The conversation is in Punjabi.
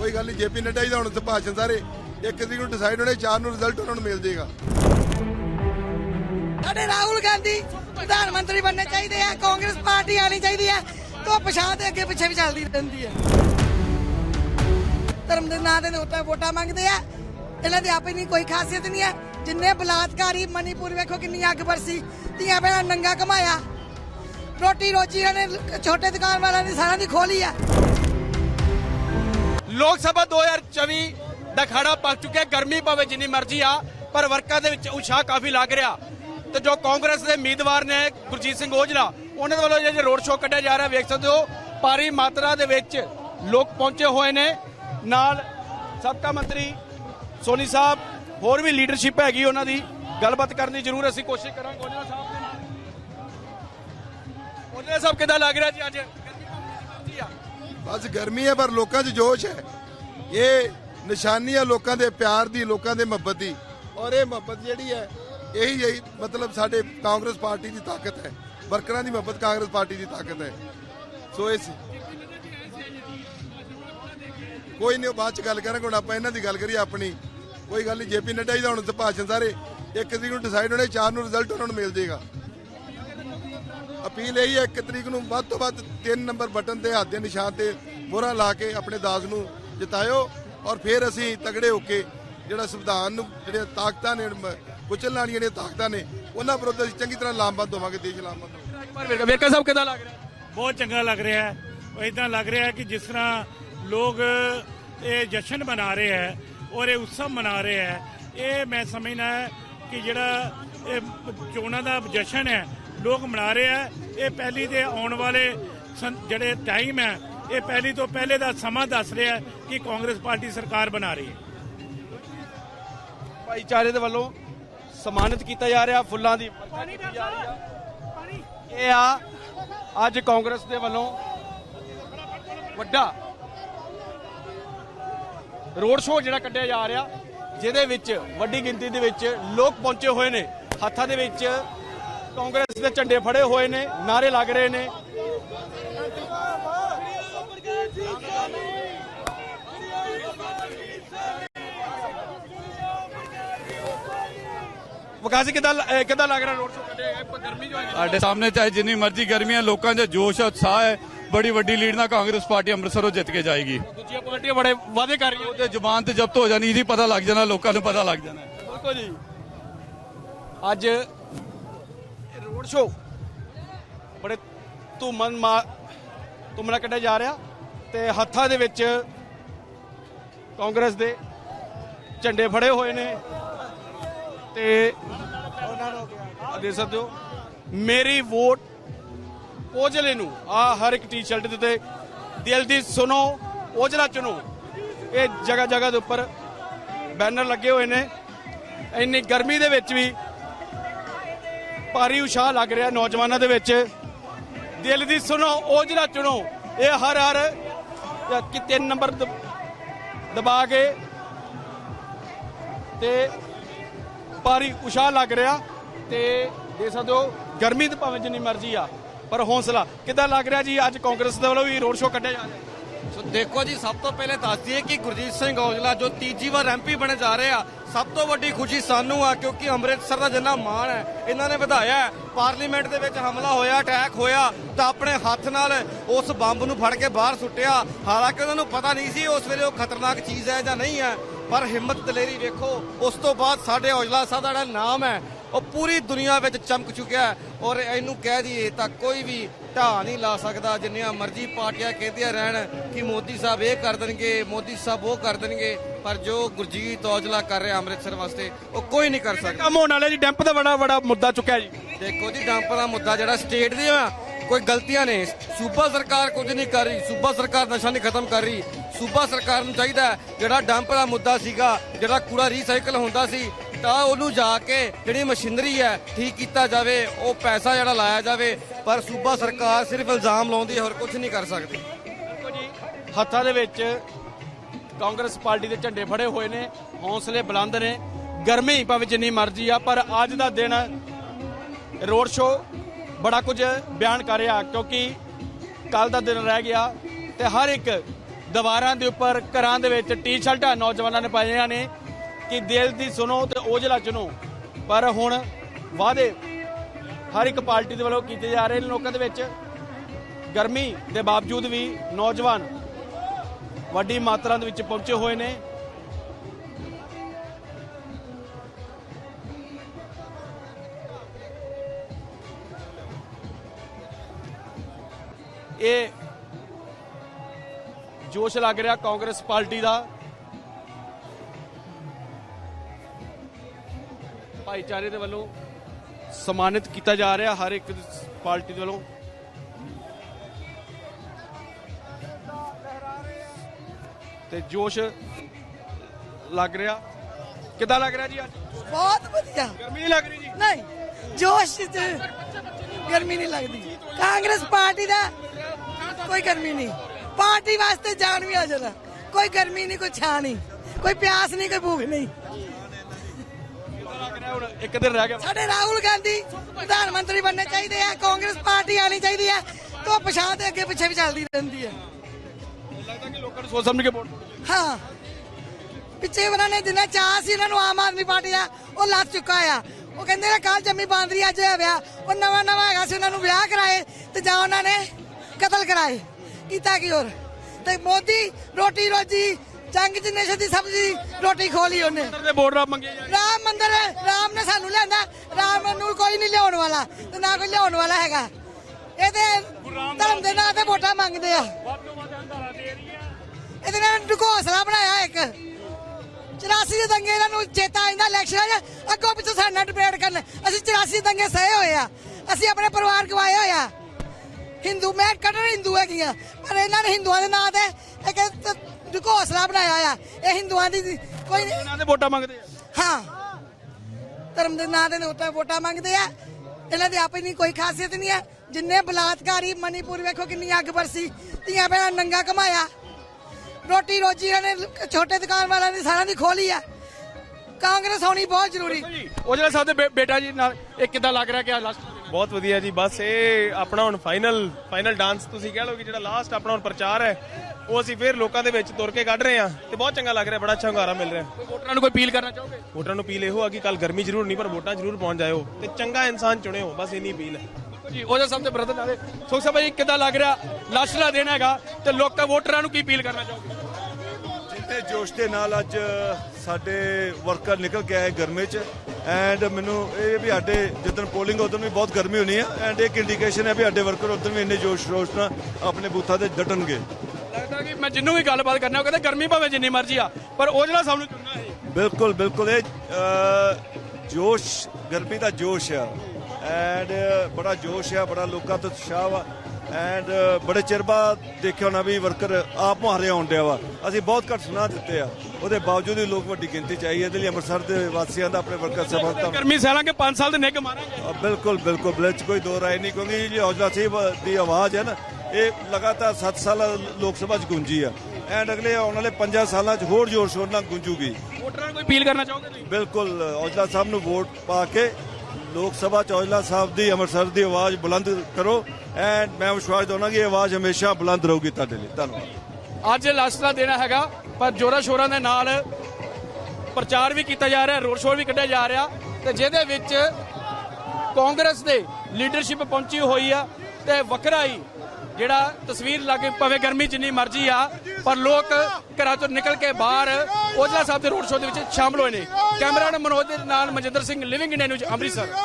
ਕੋਈ ਗੱਲ ਨਹੀਂ ਜੇਪੀ ਨੱਡਾ ਜੀ ਦਾ ਹੁਣ ਭਾਸ਼ਣ ਸਾਰੇ, ਇੱਕ ਤਰੀਕ ਨੂੰ ਡਿਸਾਈਡ ਹੋਣੇ, ਚਾਰ ਨੂੰ ਰਿਜ਼ਲਟ ਉਹਨਾਂ ਨੂੰ ਮਿਲ ਜਾਏਗਾ। ਸਾਡੇ ਰਾਹੁਲ ਗਾਂਧੀ ਪ੍ਰਧਾਨ ਮੰਤਰੀ ਬਣਨੇ ਚਾਹੀਦੇ ਆ, ਕਾਂਗਰਸ ਪਾਰਟੀ ਆਣੀ ਚਾਹੀਦੀ ਹੈ ਤੋਂ ਪਛਾਣ ਦੇ ਅੱਗੇ ਪਿੱਛੇ ਵੀ ਚੱਲਦੀ ਰਹਿੰਦੀ ਹੈ ਧਰਮ ਦੇ ਨਾਂ ਤੇ ਨੋਟਾਂ ਵੋਟਾਂ ਮੰਗਦੇ ਆ, ਇਹਨਾਂ ਦੀ ਆਪੇ ਨਹੀਂ, ਕੋਈ ਖਾਸੀਅਤ ਨਹੀਂ ਹੈ ਜਿੰਨੇ ਬਲਾਤਕਾਰੀ ਮਨੀਪੁਰ ਵੇਖੋ ਕਿੰਨੀ ਅੱਗ ਬਰਸੀ, ਧੀਆਂ ਭੈਣਾਂ ਨੰਗਾ ਕਮਾਇਆ ਰੋਟੀ ਰੋਜੀ ਇਹਨਾਂ ਨੇ, ਛੋਟੇ ਦੁਕਾਨ ਵਾਲਿਆਂ ਦੀ ਸਾਰਿਆਂ ਦੀ ਖੋਲੀ ਆ। ਲੋਕ ਸਭਾ 2024 ਦਾ ਖੜਾ ਪੱਕ ਚੁੱਕਿਆ, ਗਰਮੀ ਭਾਵੇਂ ਜਿੰਨੀ ਮਰਜ਼ੀ ਆ, ਪਰ ਵਰਕਾਂ ਦੇ ਵਿੱਚ ਉਤਸ਼ਾਹ ਕਾਫੀ ਲੱਗ ਰਿਹਾ। ਤੇ ਜੋ ਕਾਂਗਰਸ ਦੇ ਉਮੀਦਵਾਰ ਨੇ ਗੁਰਜੀਤ ਸਿੰਘ ਔਜਲਾ, ਉਹਨਾਂ ਦੇ ਵੱਲੋਂ ਜਿਹੜਾ ਰੋਡ ਸ਼ੋਅ ਕੱਢਿਆ ਜਾ ਰਿਹਾ, ਵੇਖ ਸਕਦੇ ਹੋ, ਭਾਰੀ ਮਾਤਰਾ ਦੇ ਵਿੱਚ ਲੋਕ ਪਹੁੰਚੇ ਹੋਏ ਨੇ। ਨਾਲ ਸਾਬਕਾ ਮੰਤਰੀ ਸੋਨੀ ਸਾਹਿਬ, ਹੋਰ ਵੀ ਲੀਡਰਸ਼ਿਪ ਹੈਗੀ ਉਹਨਾਂ ਦੀ, ਗੱਲਬਾਤ ਕਰਨ ਦੀ ਜ਼ਰੂਰ ਅਸੀਂ ਕੋਸ਼ਿਸ਼ ਕਰਾਂਗੇ। ਔਜਲਾ ਸਾਹਿਬ ਦੇ ਨਾਲ। ਔਜਲਾ ਸਾਹਿਬ ਕਿਦਾਂ ਲੱਗ ਰਿਹਾ ਜੀ ਅੱਜ? ਬਸ ਗਰਮੀ ਹੈ, ਪਰ ਲੋਕਾਂ 'ਚ ਜੋਸ਼ ਹੈ। ਇਹ ਨਿਸ਼ਾਨੀ ਹੈ ਲੋਕਾਂ ਦੇ ਪਿਆਰ ਦੀ, ਲੋਕਾਂ ਦੇ ਮੁਹੱਬਤ ਦੀ। ਔਰ ਇਹ ਮੁਹੱਬਤ ਜਿਹੜੀ ਹੈ, ਇਹੀ ਇਹੀ ਮਤਲਬ ਸਾਡੇ ਕਾਂਗਰਸ ਪਾਰਟੀ ਦੀ ਤਾਕਤ ਹੈ। ਵਰਕਰਾਂ ਦੀ ਮੁਹੱਬਤ ਕਾਂਗਰਸ ਪਾਰਟੀ ਦੀ ਤਾਕਤ ਹੈ। ਸੋ ਇਸ ਕੋਈ ਨਹੀਂ, ਉਹ ਬਾਅਦ ਚ ਗੱਲ ਕਰਾਂਗੇ। ਹੁਣ ਆਪਾਂ ਇਹਨਾਂ ਦੀ ਗੱਲ ਕਰੀਏ ਆਪਣੀ। ਕੋਈ ਗੱਲ ਨਹੀਂ ਜੇਪੀ ਨੱਡਾ ਜੀ ਦਾ ਹੁਣ ਭਾਸ਼ਣ ਸਾਰੇ, ਇੱਕ ਤਰੀਕ ਨੂੰ ਡਿਸਾਈਡ ਹੋਣੇ, ਚਾਰ ਨੂੰ ਰਿਜ਼ਲਟ ਉਹਨਾਂ ਨੂੰ ਮਿਲ ਜਾਏਗਾ ਅਪੀਲ ਇਹੀ ਹੈ ਇੱਕ ਤਰੀਕ ਨੂੰ ਵੱਧ ਤੋਂ ਵੱਧ 3 ਨੰਬਰ ਬਟਨ ਤੇ ਹੱਥ ਦੇ ਨਿਸ਼ਾਨ ਤੇ ਮੋਹਰਾਂ ਲਾ ਕੇ ਆਪਣੇ ਦਾਸ ਨੂੰ ਜਿਤਾਇਓ ਔਰ ਫਿਰ ਅਸੀਂ ਤਗੜੇ ਹੋ ਕੇ ਜਿਹੜਾ ਸੰਵਿਧਾਨ ਨੂੰ ਜਿਹੜੇ ਤਾਕਤਾਂ ਨੇ ਕੁਚਲਣ ਵਾਲੀਆਂ ਜਿਹੜੀਆਂ ਤਾਕਤਾਂ ਨੇ ਉਹਨਾਂ ਵਿਰੁੱਧ ਅਸੀਂ ਚੰਗੀ ਤਰ੍ਹਾਂ ਲਾਮਬੰਦ ਹੋਵਾਂਗੇ ਦੇਸ਼ ਲਾਮਬੰਦ ਵੇਰਕਾ ਸਾਹਿਬ ਕਿਦਾਂ ਲੱਗ ਰਿਹਾ। ਬਹੁਤ ਚੰਗਾ ਲੱਗ ਰਿਹਾ ਹੈ। ਉਹ ਇਦਾਂ ਲੱਗ ਰਿਹਾ ਹੈ ਕਿ ਜਿਸ ਤਰ੍ਹਾਂ ਲੋਕ ਇਹ ਜਸ਼ਨ ਮਨਾ ਰਹੇ ਹੈ ਔਰ ਇਹ ਉਤਸਵ ਮਨਾ ਰਹੇ ਹੈ ਇਹ ਮੈਂ ਸਮਝਣਾ ਹੈ ਕਿ ਜਿਹੜਾ ਇਹ ਚੋਣਾਂ ਦਾ ਜਸ਼ਨ ਹੈ ਲੋਕ ਮਨਾ ਰਹੇ ਹੈ ਇਹ ਪਹਿਲੀ ਦੇ ਆਉਣ ਵਾਲੇ ਜਿਹੜੇ ਟਾਈਮ ਹੈ ਇਹ ਪਹਿਲੀ ਤੋਂ ਪਹਿਲੇ ਦਾ ਸਮਾਂ ਦੱਸ ਰਿਹਾ ਹੈ ਕਿ ਕਾਂਗਰਸ ਪਾਰਟੀ ਸਰਕਾਰ ਬਣਾ ਰਹੀ ਹੈ। ਭਾਈਚਾਰੇ ਦੇ ਵੱਲੋਂ ਸਨਮਾਨਿਤ ਕੀਤਾ ਜਾ ਰਿਹਾ ਫੁੱਲਾਂ ਦੀ ਆ। ਇਹ ਆ ਅੱਜ ਕਾਂਗਰਸ ਦੇ ਵੱਲੋਂ ਵੱਡਾ ਰੋਡ ਸ਼ੋਅ ਜਿਹੜਾ ਕੱਢਿਆ ਜਾ ਰਿਹਾ ਜਿਹਦੇ ਵਿੱਚ ਵੱਡੀ ਗਿਣਤੀ ਦੇ ਵਿੱਚ ਲੋਕ ਪਹੁੰਚੇ ਹੋਏ ਨੇ। ਹੱਥਾਂ ਦੇ ਵਿੱਚ ਕਾਂਗਰਸ ਦੇ ਝੰਡੇ ਫੜੇ ਹੋਏ ਨੇ ਨਾਰੇ ਲੱਗ ਰਹੇ ਨੇ। ਵਿਕਾਸ ਕਿਦਾਂ ਕਿਦਾਂ ਲੱਗ ਰਿਹਾ ਰੋਡ ਸ਼ੋਅ ਕੱਢਿਆ ਗਰਮੀ ਜੋ ਸਾਡੇ ਸਾਹਮਣੇ ਚਾਹੇ ਜਿੰਨੀ ਮਰਜ਼ੀ ਗਰਮੀ ਹੈ ਲੋਕਾਂ 'ਚ ਜੋਸ਼ ਉਤਸ਼ਾਹ ਹੈ। ਬੜੀ ਵੱਡੀ ਲੀਡ ਨਾਲ ਕਾਂਗਰਸ ਪਾਰਟੀ ਅੰਮ੍ਰਿਤਸਰੋਂ ਜਿੱਤ ਕੇ ਜਾਏਗੀ। ਦੂਜੀਆਂ ਪਾਰਟੀਆਂ ਬੜੇ ਵਾਅਦੇ ਕਰ ਰਹੀਆਂ ਉਹਦੇ ਜ਼ੁਬਾਨ ਤੇ ਜ਼ਬਤ ਹੋ ਜਾਣੀ ਇਹਦੀ ਪਤਾ ਲੱਗ ਜਾਣਾ ਲੋਕਾਂ ਨੂੰ ਪਤਾ ਲੱਗ ਜਾਣਾ। ਬਿਲਕੁਲ ਜੀ। ਅੱਜ ਰੋਡ ਸ਼ੋ ਬੜੇ ਧੂਮਨ ਮਾ ਧੂਮਨਾ ਕੱਢਿਆ ਜਾ ਰਿਹਾ ਤੇ ਹੱਥਾਂ ਦੇ ਵਿੱਚ ਕਾਂਗਰਸ ਦੇ ਝੰਡੇ ਫੜੇ ਹੋਏ ਨੇ ਤੇ ਦੇ ਸਕਦੇ ਹੋ ਮੇਰੀ ਵੋਟ ਓਜਲੇ ਨੂੰ ਆ ਹਰ ਇੱਕ ਟੀ-ਸ਼ਰਟ ਦੇ ਉੱਤੇ ਦਿਲ ਦੀ ਸੁਣੋ ਓਜਲਾ ਚੁਣੋ ਇਹ ਜਗ੍ਹਾ ਜਗ੍ਹਾ ਦੇ ਉੱਪਰ ਬੈਨਰ ਲੱਗੇ ਹੋਏ ਨੇ ਇੰਨੀ ਗਰਮੀ ਦੇ ਵਿੱਚ ਵੀ ਭਾਰੀ ਉਸ਼ਾਹ ਲੱਗ ਰਿਹਾ ਨੌਜਵਾਨਾਂ ਦੇ ਵਿੱਚ। ਦਿਲ ਦੀ ਸੁਣੋ ਓਜਲਾ ਚੁਣੋ, ਇਹ ਹਰ ਹਰ ਕਿ ਤਿੰਨ ਨੰਬਰ ਦਬਾ ਕੇ ਤੇ ਭਾਰੀ ਉਸ਼ਾਹ ਲੱਗ ਰਿਹਾ ਤੇ ਦੇਖ ਸਕਦੇ ਹੋ, ਗਰਮੀ ਤਾਂ ਭਾਵੇਂ ਜਿੰਨੀ ਮਰਜ਼ੀ ਆ, ਪਰ ਹੌਸਲਾ ਕਿੱਦਾਂ ਲੱਗ ਰਿਹਾ ਜੀ? ਅੱਜ ਕਾਂਗਰਸ ਦੇ ਵੱਲੋਂ ਵੀ ਰੋਡ ਸ਼ੋਅ ਕੱਢਿਆ ਜਾ ਰਿਹਾ। ਦੇਖੋ ਜੀ, ਸਭ ਤੋਂ ਪਹਿਲੇ ਦੱਸ ਦਈਏ ਕਿ ਗੁਰਜੀਤ ਸਿੰਘ ਔਜਲਾ ਜੋ ਤੀਜੀ ਵਾਰ ਐਮਪੀ ਬਣੇ ਜਾ ਰਹੇ ਆ, ਸਭ ਤੋਂ ਵੱਡੀ ਖੁਸ਼ੀ ਸਾਨੂੰ ਆ, ਕਿਉਂਕਿ ਅੰਮ੍ਰਿਤਸਰ ਦਾ ਜਿੰਨਾ ਮਾਣ ਹੈ, ਇਹਨਾਂ ਨੇ ਵਧਾਇਆ ਪਾਰਲੀਮੈਂਟ ਦੇ ਵਿੱਚ ਹਮਲਾ ਹੋਇਆ, ਅਟੈਕ ਹੋਇਆ, ਤਾਂ ਆਪਣੇ ਹੱਥ ਨਾਲ ਉਸ ਬੰਬ ਨੂੰ ਫੜ ਕੇ ਬਾਹਰ ਸੁੱਟਿਆ। ਹਾਲਾਂਕਿ ਉਹਨਾਂ ਨੂੰ ਪਤਾ ਨਹੀਂ ਸੀ ਉਸ ਵੇਲੇ ਉਹ ਖਤਰਨਾਕ ਚੀਜ਼ ਹੈ ਜਾਂ ਨਹੀਂ ਹੈ, ਪਰ ਹਿੰਮਤ ਦਲੇਰੀ ਵੇਖੋ, ਉਸ ਤੋਂ ਬਾਅਦ ਸਾਡੇ ਔਜਲਾ ਸਾਹਿਬ ਦਾ ਜਿਹੜਾ ਨਾਮ ਹੈ ਉਹ ਪੂਰੀ ਦੁਨੀਆ ਵਿੱਚ ਚਮਕ ਚੁੱਕਿਆ ਔਰ ਇਹਨੂੰ ਕਹਿ ਦਈਏ ਤਾਂ ਕੋਈ ਵੀ ਢਾਹ ਨਹੀਂ ਲਾ ਸਕਦਾ ਜਿੰਨੀਆਂ ਮਰਜ਼ੀ ਪਾਰਟੀਆਂ ਕਹਿੰਦੀਆਂ ਰਹਿਣ ਕਿ ਮੋਦੀ ਸਾਹਿਬ ਇਹ ਕਰ ਦੇਣਗੇ ਮੋਦੀ ਸਾਹਿਬ ਉਹ ਕਰ ਦੇਣਗੇ ਪਰ ਜੋ ਗੁਰਜੀਤ ਔਜਲਾ ਕਰ ਰਿਹਾ ਅੰਮ੍ਰਿਤਸਰ ਵਾਸਤੇ ਉਹ ਕੋਈ ਨਹੀਂ ਕਰ ਸਕਦਾ। ਕੰਮ ਹੋਣ ਵਾਲਾ ਜੀ ਡੈਂਪ ਦਾ ਬੜਾ ਬੜਾ ਮੁੱਦਾ ਚੁੱਕਿਆ ਜੀ। ਦੇਖੋ ਜੀ ਡੰਪ ਦਾ ਮੁੱਦਾ ਜਿਹੜਾ ਸਟੇਟ ਦੇ ਆ ਕੋਈ ਗਲਤੀਆਂ ਨੇ। ਸੂਬਾ ਸਰਕਾਰ ਕੁਝ ਨਹੀਂ ਕਰ ਰਹੀ ਸੂਬਾ ਸਰਕਾਰ ਨਸ਼ਾ ਨਹੀਂ ਖਤਮ ਕਰ ਰਹੀ। ਸੂਬਾ ਸਰਕਾਰ ਨੂੰ ਚਾਹੀਦਾ ਜਿਹੜਾ ਡੰਪ ਦਾ ਮੁੱਦਾ ਸੀਗਾ ਜਿਹੜਾ ਕੂੜਾ ਰੀਸਾਈਕਲ ਹੁੰਦਾ ਸੀ ਤਾਂ ਉਹਨੂੰ ਜਾ ਕੇ ਜਿਹੜੀ ਮਸ਼ੀਨਰੀ ਹੈ ਠੀਕ ਕੀਤਾ ਜਾਵੇ, ਉਹ ਪੈਸਾ ਜਿਹੜਾ ਲਾਇਆ ਜਾਵੇ, ਪਰ ਸੂਬਾ ਸਰਕਾਰ ਸਿਰਫ ਇਲਜ਼ਾਮ ਲਾਉਂਦੀ ਹੈ, ਹੋਰ ਕੁਝ ਨਹੀਂ ਕਰ ਸਕਦੀ। ਹੱਥਾਂ ਦੇ ਵਿੱਚ ਕਾਂਗਰਸ ਪਾਰਟੀ ਦੇ ਝੰਡੇ ਫੜੇ ਹੋਏ ਨੇ, ਹੌਸਲੇ ਬੁਲੰਦ ਨੇ, ਗਰਮੀ ਭਾਵੇਂ ਜਿੰਨੀ ਮਰਜ਼ੀ ਆ, ਪਰ ਅੱਜ ਦਾ ਦਿਨ ਰੋਡ ਸ਼ੋਅ ਬੜਾ ਕੁਝ ਬਿਆਨ ਕਰ ਰਿਹਾ, ਕਿਉਂਕਿ ਕੱਲ ਦਾ ਦਿਨ ਰਹਿ ਗਿਆ ਤੇ ਹਰ ਇੱਕ ਦੀਵਾਰਾਂ ਦੇ ਉੱਪਰ ਘਰਾਂ ਦੇ ਵਿੱਚ ਟੀ-ਸ਼ਰਟਾਂ ਨੌਜਵਾਨਾਂ ਨੇ ਪਾਈਆਂ ਨੇ ਕਿ ਦਿਲ ਦੀ ਸੁਣੋ ਤੇ ਓਜਲਾ ਚੁਣੋ। ਪਰ ਹੁਣ ਵਾਅਦੇ ਹਰ ਇੱਕ ਪਾਰਟੀ ਦੇ ਵੱਲੋਂ ਕੀਤੇ ਜਾ ਰਹੇ ਨੇ। ਲੋਕਾਂ ਦੇ ਵਿੱਚ ਗਰਮੀ ਦੇ ਬਾਵਜੂਦ ਵੀ ਨੌਜਵਾਨ ਵੱਡੀ ਮਾਤਰਾ ਦੇ ਵਿੱਚ ਪਹੁੰਚੇ ਹੋਏ ਨੇ। ਇਹ ਜੋਸ਼ ਲੱਗ ਰਿਹਾ ਕਾਂਗਰਸ ਪਾਰਟੀ ਦਾ। ਭਾਈਚਾਰੇ ਦੇ ਵੱਲੋਂ ਸਨਮਾਨਿਤ ਕੀਤਾ ਜਾ ਰਿਹਾ ਹਰ ਇੱਕ ਪਾਰਟੀ ਦੇ ਵੱਲੋਂ। ਤੇ ਜੋਸ਼ ਲੱਗ ਰਿਹਾ। ਕਿੱਦਾਂ ਲੱਗ ਰਿਹਾ ਜੀ ਅੱਜ? ਬਹੁਤ ਵਧੀਆ। ਗਰਮੀ ਨਹੀਂ ਲੱਗ ਰਹੀ ਜੀ? ਨਹੀਂ ਜੋਸ਼ ਚ ਗਰਮੀ ਨਹੀਂ ਲੱਗਦੀ। ਕਾਂਗਰਸ ਪਾਰਟੀ ਦਾ ਕੋਈ ਗਰਮੀ ਨਹੀਂ। ਪਾਰਟੀ ਵਾਸਤੇ ਜਾਨ ਵੀ ਆ ਜਾਣਾ। ਕੋਈ ਗਰਮੀ ਨਹੀਂ ਕੋਈ ਛਾਂ ਨਹੀਂ। ਕੋਈ ਪਿਆਸ ਨਹੀਂ ਕੋਈ ਭੁੱਖ ਨਹੀਂ। ਲੱਗ ਰਿਹਾ ਹੁਣ? ਇੱਕ ਦਿਨ ਰਹਿ ਗਿਆ। ਸਾਡੇ ਰਾਹੁਲ ਗਾਂਧੀ ਪ੍ਰਧਾਨ ਮੰਤਰੀ ਬਣਨੇ ਚਾਹੀਦੇ ਆ ਕਾਂਗਰਸ ਪਾਰਟੀ ਆਣੀ ਚਾਹੀਦੀ ਹੈ ਤੋਂ ਪਛਾਣ ਦੇ ਅੱਗੇ ਪਿੱਛੇ ਵੀ ਚੱਲਦੀ ਰਹਿੰਦੀ ਹੈ ਲੱਗਦਾ ਕਿ ਲੋਕਾਂ ਨੂੰ ਸੋਚ ਸਮਝ ਕੇ ਵੋਟ ਹਾਂ। ਪਿੱਛੇ ਉਹਨਾਂ ਨੇ ਜਿੰਨਾ ਚਾਹ ਸੀ ਉਹਨਾਂ ਨੂੰ ਆਮ ਆਦਮੀ ਪਾਰਟੀ ਆ ਉਹ ਲੱਤ ਚੁੱਕਾ ਆ। ਉਹ ਕਹਿੰਦੇ ਨੇ ਕੱਲ ਜੰਮੀ ਬਾਂਦਰੀ ਅੱਜ ਹੋਇਆ ਵਿਆਹ ਉਹ ਨਵਾਂ ਨਵਾਂ ਹੈਗਾ ਸੀ ਉਹਨਾਂ ਨੂੰ ਵਿਆਹ ਕਰਾਏ ਤੇ ਜਾਂ ਉਹਨਾਂ ਨੇ ਕਤਲ ਕਰਾਏ। ਕੀਤਾ ਕੀ ਹੋਰ? ਤੇ ਮੋਦੀ ਰੋਟੀ ਰੋਜੀ ਜੰਗ ਚ ਨਸ਼ੇ ਦੀ ਸਬਜ਼ੀ ਰੋਟੀ ਖੋਲੀ ਉਹਨੇ। ਦੇ ਬੋਰਡ ਮੰਗੇ ਜਾ ਰਹੇ ਰਾਮ ਮੰਦਰ ਰਾਮ ਨੇ ਸਾਨੂੰ ਲਿਆਂਦਾ। ਰਾਮ ਨੂੰ ਕੋਈ ਨਹੀਂ ਲਿਆਉਣ ਵਾਲਾ ਤੇ ਨਾ ਕੋਈ ਲਿਆਉਣ ਵਾਲਾ ਹੈਗਾ। ਇਹਦੇ ਧਰਮ ਦੇ ਨਾਂ ਤੇ ਵੋਟਾਂ ਮੰਗਦੇ ਆ। ਇਹਦੇ ਨਾਲ ਢਕੋਸਲਾ ਬਣਾਇਆ ਇੱਕ। 84 ਦੇ ਦੰਗੇ ਇਹਨਾਂ ਨੂੰ ਚੇਤਾ ਆਇੰਦਾ ਇਲੈਕਸ਼ਨ ਚ ਅੱਗੋਂ ਪਿੱਛੋਂ ਸਾਡੇ ਨਾਲ ਡਿਬੇਟ ਕਰਨ। ਅਸੀਂ 84 ਦੰਗੇ ਸਹੇ ਹੋਏ ਆ। ਅਸੀਂ ਆਪਣੇ ਪਰਿਵਾਰ ਗਵਾਏ ਹੋਏ ਆ। ਹਿੰਦੂ ਮੈਂ ਕੱਟੜ ਹਿੰਦੂ ਹੈਗੀਆਂ ਪਰ ਇਹਨਾਂ ਨੇ ਹਿੰਦੂਆਂ ਦੇ ਨਾਂ ਤੇ ਇੱਕ ਢਕੋਸਲਾ ਬਣਾਇਆ ਹੋਇਆ। ਇਹ ਹਿੰਦੂਆਂ ਦੀ ਕੋਈ ਨਹੀਂ। ਇਹਨਾਂ ਦੇ ਵੋਟਾਂ ਮੰਗਦੇ ਆ। ਹਾਂ। ਧਰਮ ਦੇ ਨਾਂ ਤੇ ਵੋਟਾਂ ਵੋਟਾਂ ਮੰਗਦੇ ਆ। ਇਹਨਾਂ ਦੀ ਆਪੇ ਨਹੀਂ ਕੋਈ ਖਾਸੀਅਤ ਨਹੀਂ ਹੈ ਜਿੰਨੇ ਬਲਾਤਕਾਰੀ ਮਨੀਪੁਰ ਵੇਖੋ ਕਿੰਨੀ ਅੱਗ ਬਰਸੀ। ਧੀਆਂ ਭੈਣਾਂ ਨੰਗਾ ਕਮਾਇਆ। ਰੋਟੀ ਰੋਜੀ ਇਹਨਾਂ ਨੇ ਛੋਟੇ ਦੁਕਾਨ ਵਾਲਿਆਂ ਦੀ ਸਾਰਿਆਂ ਦੀ ਖੋਲੀ ਆ। ਕਾਂਗਰਸ ਹੋਣੀ ਬਹੁਤ ਜ਼ਰੂਰੀ। ਜੀ ਉਹਜਲਾ ਸਾਹਿਬ ਦੇ ਬੇ- ਬੇਟਾ ਜੀ ਨਾਲ ਇਹ ਕਿੱਦਾਂ ਲੱਗ ਰਿਹਾ ਕਿ ਆ ਲਾਸਟ ਬਹੁਤ ਵਧੀਆ ਜੀ ਬਸ ਇਹ ਆਪਣਾ ਹੁਣ ਫਾਈਨਲ ਫਾਈਨਲ ਡਾਂਸ ਤੁਸੀਂ ਕਹਿ ਲਓ ਕਿ ਜਿਹੜਾ ਲਾਸਟ ਆਪਣਾ ਹੁਣ ਪ੍ਰਚਾਰ ਹੈ ਉਹ ਅਸੀਂ ਫੇਰ ਲੋਕਾਂ ਦੇ ਵਿੱਚ ਤੁਰ ਕੇ ਕੱਢ ਰਹੇ ਹਾਂ ਤੇ ਬਹੁਤ ਚੰਗਾ ਲੱਗ ਰਿਹਾ ਬੜਾ ਅੱਛਾ ਹੁੰਗਾਰਾ ਮਿਲ ਰਿਹਾ। ਵੋਟਰਾਂ ਨੂੰ ਕੋਈ ਅਪੀਲ ਕਰਨਾ ਚਾਹੋਗੇ? ਵੋਟਰਾਂ ਨੂੰ ਅਪੀਲ ਇਹੋ ਆ ਕਿ ਕੱਲ ਗਰਮੀ ਜ਼ਰੂਰ ਨਹੀਂ ਪਰ ਵੋਟਾਂ ਜ਼ਰੂਰ ਪਹੁੰਚ ਜਾਇਓ ਤੇ ਚੰਗਾ ਇਨਸਾਨ ਚੁਣਿਓ ਬਸ ਇੰਨੀ ਅਪੀਲ ਹੈ। ਜੀ ਉਹਜਲਾ ਸਾਹਿਬ ਦੇ ਬ੍ਰਦਰ ਨਾਲੇ ਸੁਖ ਸਾਹਿਬ ਜੀ ਕਿੱਦਾਂ ਲੱਗ ਰਿਹਾ? ਲਾਸਟ ਦਾ ਦਿਨ ਹੈਗਾ ਤੇ ਲੋਕਾਂ ਵੋਟਰਾਂ ਨੂੰ ਕੀ ਅਪੀਲ ਕਰਨਾ ਚਾਹੋਗੇ? ਜਿੰਨੇ ਜੋਸ਼ ਦੇ ਨਾਲ ਅੱਜ ਸਾਡੇ ਵਰਕਰ ਨਿਕਲ ਕੇ ਆਏ ਗਰਮੀ ਚ। ਐਂਡ ਮੈਨੂੰ ਇਹ ਵੀ ਸਾਡੇ ਜਿੱਦਣ ਪੋਲਿੰਗ ਉਦੋਂ ਵੀ ਬਹੁਤ ਗਰਮੀ ਹੋਣੀ ਹੈ ਐਂਡ ਇੱਕ ਇੰਡੀਕੇਸ਼ਨ ਹੈ ਵੀ ਸਾਡੇ ਵਰਕਰ ਉਦੋਂ ਵੀ ਇੰਨੇ ਜੋਸ਼ ਰੋਸ਼ ਨਾਲ ਆਪਣੇ ਬੂਥਾਂ ਤੇ ਡਟਣਗੇ। ਲੱਗਦਾ ਕਿ ਮੈਂ ਜਿੰਨੂੰ ਵੀ ਗੱਲਬਾਤ ਕਰਨਾ ਉਹ ਕਹਿੰਦੇ ਗਰਮੀ ਭਾਵੇਂ ਜਿੰਨੀ ਮਰਜ਼ੀ ਆ ਪਰ ਉਹਜਲਾ ਸਾਹਿਬ ਨੂੰ ਚੁਣਨਾ ਹੈ ਬਿਲਕੁਲ ਬਿਲਕੁਲ। ਇਹ ਜੋਸ਼ ਗਰਮੀ ਦਾ ਜੋਸ਼ ਆ। ਐਂਡ ਬੜਾ ਜੋਸ਼ ਆ ਬੜਾ ਲੋਕਾਂ ਤੋਂ ਉਤਸ਼ਾਹ ਵਾ। ਐਂਡ ਬੜੇ ਚਿਰ ਬਾਅਦ ਦੇਖਿਆ ਹੋਣਾ ਵੀ ਵਰਕਰ ਆਪ ਮੁਹਾਰੇ ਆਉਣ ਡਿਆ ਵਾ। ਅਸੀਂ ਬਹੁਤ ਘੱਟ ਸੁਣਾ ਦਿੱਤੇ ਆ। ਉਹਦੇ ਬਾਵਜੂਦ ਵੀ ਲੋਕ ਵੱਡੀ ਗਿਣਤੀ ਚ ਆਈ ਹੈ। ਇਹਦੇ ਲਈ ਅੰਮ੍ਰਿਤਸਰ ਦੇ ਵਾਸੀਆਂ ਦਾ ਆਪਣੇ ਵਰਕਰ ਸਭਾ ਦਾ ਗਰਮੀ ਸਹਿਲਾਂਗੇ 5 ਸਾਲ ਦੇ ਨਿੱਘ ਮਾਰਾਂਗੇ ਬਿਲਕੁਲ ਬਿਲਕੁਲ। ਬਿਲ ਚ ਕੋਈ ਦੋ ਰਾਏ ਨਹੀਂ ਕਿਉਂਕਿ ਜਿਹੜੀ ਹੌਜਲਾ ਸਾਹਿਬ ਦੀ ਆਵਾਜ਼ ਹੈ ਨਾ ਇਹ ਲਗਾਤਾਰ 7 ਸਾਲ ਲੋਕ ਸਭਾ ਚ ਗੂੰਜੀ ਆ। ਐਂਡ ਅਗਲੇ ਆਉਣ ਵਾਲੇ 5 ਸਾਲਾਂ ਚ ਹੋਰ ਜ਼ੋਰ ਸ਼ੋਰ ਨਾਲ ਗੂੰਜੂਗੀ। ਵੋਟਰਾਂ ਨੂੰ ਕੋਈ ਅਪੀਲ ਕਰਨਾ ਚਾਹੋਗੇ ਤੁਸੀਂ? ਬਿਲਕੁਲ। ਔਜਲਾ ਸਾਹਿਬ ਨੂੰ ਵੋਟ ਪਾ ਕੇ ਲੋਕ ਸਭਾ ਚ ਔਜਲਾ ਸਾਹਿਬ ਦੀ ਅੰਮ੍ਰਿਤਸਰ ਦੀ ਆਵਾਜ਼ ਬੁਲੰਦ ਕਰੋ। ਐਂਡ ਮੈਂ ਵਿਸ਼ਵਾਸ ਦਉਣਾ ਕਿ ਇਹ ਆਵਾਜ਼ ਹਮੇਸ਼ਾ ਬੁਲੰਦ ਰਹੂਗੀ ਤੁਹਾਡੇ ਲਈ। ਧੰਨਵਾਦ। ਅੱਜ ਲਾਸਟ ਦਾ ਦਿਨ ਹੈਗਾ, ਪਰ ਜੋਰਾ ਸ਼ੋਰਾਂ ਦੇ ਨਾਲ ਪ੍ਰਚਾਰ ਵੀ ਕੀਤਾ ਜਾ ਰਿਹਾ, ਰੋਡ ਸ਼ੋਅ ਵੀ ਕੱਢਿਆ ਜਾ ਰਿਹਾ ਤੇ ਜਿਹਦੇ ਵਿੱਚ ਕਾਂਗਰਸ ਦੇ ਲੀਡਰਸ਼ਿਪ ਪਹੁੰਚੀ ਹੋਈ ਆ ਤੇ ਵੱਖਰਾ ਹੀ ਜਿਹੜਾ ਤਸਵੀਰ ਲੱਗ ਪਵੇ ਗਰਮੀ ਜਿੰਨੀ ਮਰਜ਼ੀ ਆ, ਪਰ ਲੋਕ ਘਰਾਂ ਤੋਂ ਨਿਕਲ ਕੇ ਬਾਹਰ ਔਜਲਾ ਸਾਹਿਬ ਦੇ ਰੋਡ ਸ਼ੋਅ ਦੇ ਵਿੱਚ ਸ਼ਾਮਲ ਹੋਏ ਨੇ। ਕੈਮਰਾਮੈਨ ਮਨੋਜ ਦੇ ਨਾਲ Manjinder Singh living India news Amritsar.